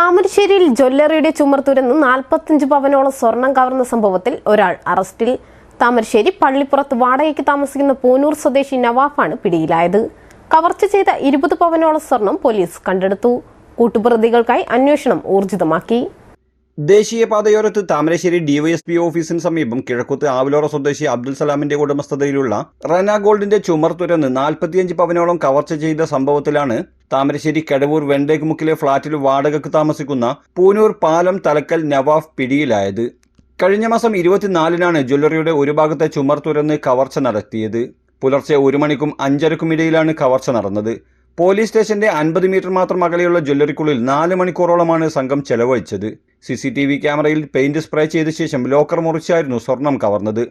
താമരശ്ശേരിയിൽ ജ്വല്ലറിയുടെ ചുമർ തുരന്ന് നാൽപ്പത്തഞ്ച് പവനോളം സ്വർണം കവർന്ന സംഭവത്തിൽ ഒരാൾ അറസ്റ്റിൽ. താമരശ്ശേരി പള്ളിപ്പുറത്ത് വാടകയ്ക്ക് താമസിക്കുന്ന പൂനൂർ സ്വദേശി നവാഫാണ് പിടിയിലായത്. കവർച്ച ചെയ്ത ഇരുപത് പവനോളം സ്വർണം പോലീസ് കണ്ടെടുത്തു. കൂട്ടുപ്രതികൾക്കായി അന്വേഷണം ഊർജിതമാക്കി. ദേശീയപാതയോരത്ത് താമരശ്ശേരി ഡിവൈഎസ്പി ഓഫീസിന് സമീപം കിഴക്കുത്ത് ആവിലോറ സ്വദേശി അബ്ദുൽ സലാമിന്റെ ഉടമസ്ഥതയിലുള്ള റന ഗോൾഡിന്റെ ചുമർ തുരന്ന് നാൽപ്പത്തിയഞ്ച് പവനോളം കവർച്ച ചെയ്ത സംഭവത്തിലാണ് താമരശ്ശേരി കടവൂർ വെണ്ടേക്കുമുക്കിലെ ഫ്ളാറ്റിൽ വാടകയ്ക്ക് താമസിക്കുന്ന പൂനൂർ പാലം തലക്കൽ നവാഫ് പിടിയിലായത്. കഴിഞ്ഞ മാസം ഇരുപത്തിനാലിനാണ് ജ്വല്ലറിയുടെ ഒരു ഭാഗത്തെ ചുമർ തുരന്ന് കവർച്ച നടത്തിയത്. പുലർച്ചെ ഒരു മണിക്കും അഞ്ചരക്കും ഇടയിലാണ് കവർച്ച നടന്നത്. പോലീസ് സ്റ്റേഷന്റെ അൻപത് മീറ്റർ മാത്രം അകലെയുള്ള ജ്വല്ലറിക്കുള്ളിൽ നാല് മണിക്കൂറോളമാണ് സംഘം ചെലവഴിച്ചത്. സി സി ടി വി ക്യാമറയിൽ പെയിന്റ് സ്പ്രേ ചെയ്ത ശേഷം ലോക്കർ മുറിച്ചായിരുന്നു സ്വർണം കവർന്നത്.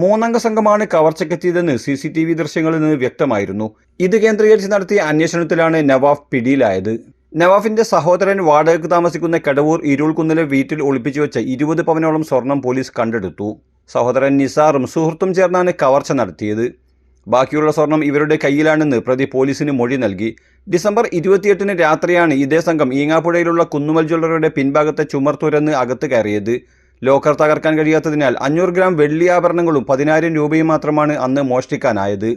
മൂന്നംഗ സംഘമാണ് കവർച്ചയ്ക്കെത്തിയതെന്ന് സി സി ടി വി ദൃശ്യങ്ങളിൽ നിന്ന് വ്യക്തമായിരുന്നു. ഇത് കേന്ദ്രീകരിച്ച് നടത്തിയ അന്വേഷണത്തിലാണ് നവാഫ് പിടിയിലായത്. നവാഫിന്റെ സഹോദരൻ വാടകയ്ക്ക് താമസിക്കുന്ന കടവൂർ ഇരുൾകുന്നിലെ വീട്ടിൽ ഒളിപ്പിച്ചു വെച്ച ഇരുപത് പവനോളം സ്വർണം പോലീസ് കണ്ടെടുത്തു. സഹോദരൻ നിസാറും സുഹൃത്തും ചേർന്നാണ് കവർച്ച നടത്തിയത്. ബാക്കിയുള്ള സ്വർണം ഇവരുടെ കയ്യിലാണെന്ന് പ്രതി പോലീസിന് മൊഴി നൽകി. ഡിസംബർ ഇരുപത്തിയെട്ടിന് രാത്രിയാണ് ഇതേ സംഘം ഈങ്ങാപ്പുഴയിലുള്ള കുന്നുമൽ ജ്വല്ലറിയുടെ പിൻഭാഗത്തെ ചുമർ തുരന്ന് അകത്ത് കയറിയത്. ലോക്കർ തകർക്കാൻ കഴിയാത്തതിനാൽ അഞ്ഞൂറ് ഗ്രാം വെള്ളി ആഭരണങ്ങളും പതിനായിരം രൂപയും മാത്രമാണ് അന്ന് മോഷ്ടിക്കാനായത്.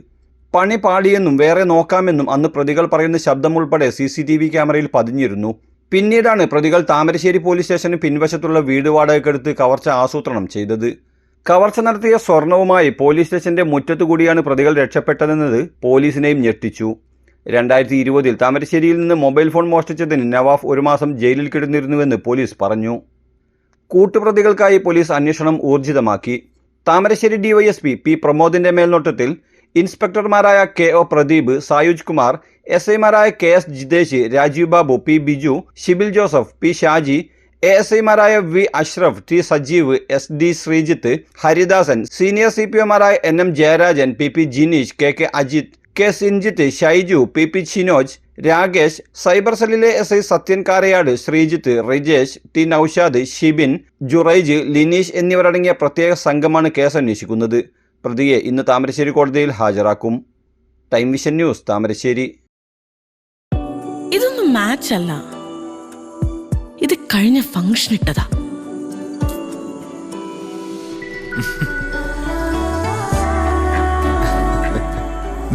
പണി പാടിയെന്നും വേറെ നോക്കാമെന്നും അന്ന് പ്രതികൾ പറയുന്ന ശബ്ദം ഉൾപ്പെടെ സി സി ടി വി ക്യാമറയിൽ പതിഞ്ഞിരുന്നു. പിന്നീടാണ് പ്രതികൾ താമരശ്ശേരി പോലീസ് സ്റ്റേഷന് പിൻവശത്തുള്ള വീട് വാടകയ്ക്കെടുത്ത് കവർച്ച ആസൂത്രണം ചെയ്തത്. കവർച്ച നടത്തിയ സ്വർണവുമായി പോലീസ് സ്റ്റേഷന്റെ മുറ്റത്തു കൂടിയാണ് പ്രതികൾ രക്ഷപ്പെട്ടതെന്നത് പോലീസിനെയും ഞെട്ടിച്ചു. രണ്ടായിരത്തി ഇരുപതിൽ താമരശ്ശേരിയിൽ നിന്ന് മൊബൈൽ ഫോൺ മോഷ്ടിച്ചതിന് നവാഫ് ഒരു മാസം ജയിലിൽ കിടന്നിരുന്നുവെന്ന് പോലീസ് പറഞ്ഞു. കൂട്ടുപ്രതികൾക്കായി പോലീസ് അന്വേഷണം ഊർജിതമാക്കി. താമരശ്ശേരി ഡിവൈഎസ്പി പി പ്രമോദിന്റെ മേൽനോട്ടത്തിൽ ഇൻസ്പെക്ടർമാരായ K O Pradeep Sayuj Kumar S ഐമാരായ K S Jithesh Rajeev Babu P Biju Shibil Joseph P Shaji A S ഐമാരായ V Ashraf T Sajeev S D Sreejith Haridasan senior C P ഒമാരായ N M Jayarajan P P Jineesh K K Ajith K Sinjith Shyju P P Shinoj Rakesh cyber സെല്ലിലെ S I Sathyan Karayad Sreejith Rijesh T Naushad Shibin Juraij Lineesh എന്നിവരടങ്ങിയ പ്രത്യേക സംഘമാണ് case അന്വേഷിക്കുന്നത് പ്രതിയെ ഇന്ന് താമരശ്ശേരി കോടതിയിൽ ഹാജരാക്കും. Time vision news Thamarassery. ഇതൊന്നും മാച്ച് അല്ല ഇത് കഴിഞ്ഞ ഫംഗ്ഷൻ ഇട്ടതാ